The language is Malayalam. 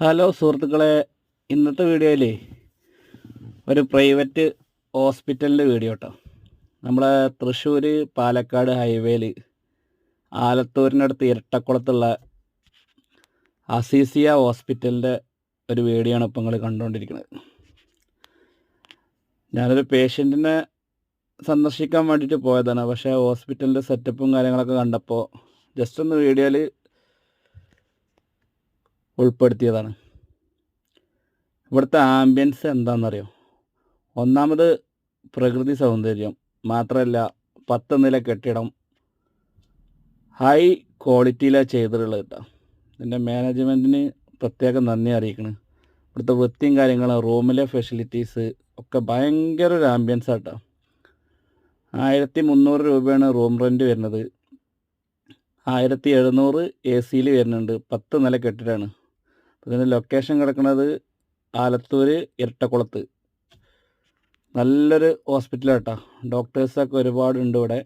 ഹലോ സുഹൃത്തുക്കളെ ഇന്നത്തെ വീഡിയോയിൽ ഒരു പ്രൈവറ്റ് ഹോസ്പിറ്റലിന്റെ വീഡിയോ കേട്ടോ നമ്മളെ തൃശ്ശൂർ പാലക്കാട് ഹൈവേയിൽ ആലത്തൂരിനടുത്ത് ഇരട്ടക്കുളത്തുള്ള അസീസിയ ഹോസ്പിറ്റലിന്റെ ഒരു വീഡിയോ ആണ് ഇപ്പം നിങ്ങൾ കണ്ടുകൊണ്ടിരിക്കുന്നത് ഞാനൊരു പേഷ്യന്റിനെ സന്ദർശിക്കാൻ വേണ്ടിയിട്ട് പോയതാണ്. പക്ഷേ ഹോസ്പിറ്റലിന്റെ സെറ്റപ്പും കാര്യങ്ങളൊക്കെ കണ്ടപ്പോൾ ജസ്റ്റ് ഒന്ന് വീഡിയോയിൽ ഉൾപ്പെടുത്തിയതാണ്. ഇവിടുത്തെ ആംബിയൻസ് എന്താണെന്നറിയോ ഒന്നാമത് പ്രകൃതി സൗന്ദര്യം മാത്രമല്ല പത്ത് നില കെട്ടിടം ഹൈ ക്വാളിറ്റിയിലാണ് ചെയ്തിട്ടുള്ളത് കേട്ടോ. ഇതിന്റെ മാനേജ്മെന്റിന് പ്രത്യേകം നന്ദി അറിയിക്കണം. ഇവിടുത്തെ വൃത്തിയും കാര്യങ്ങളും റൂമിലെ ഫെസിലിറ്റീസ് ഒക്കെ ഭയങ്കര ഒരു ആംബിയൻസ് ആട്ടോ ആയിരത്തി മുന്നൂറ് രൂപയാണ് റൂം റെന്റ് വരുന്നത്. ആയിരത്തി എഴുന്നൂറ് എ സിയിൽ വരുന്നുണ്ട്. പത്ത് നില കെട്ടിടമാണ് ഇതിന്റെ ലൊക്കേഷൻ കിടക്കുന്നത് ആലത്തൂർ ഇരട്ടക്കുളത്ത് നല്ലൊരു ഹോസ്പിറ്റലാണ് കേട്ടോ ഡോക്ടേഴ്സൊക്കെ ഒരുപാടുണ്ട് ഇവിടെ.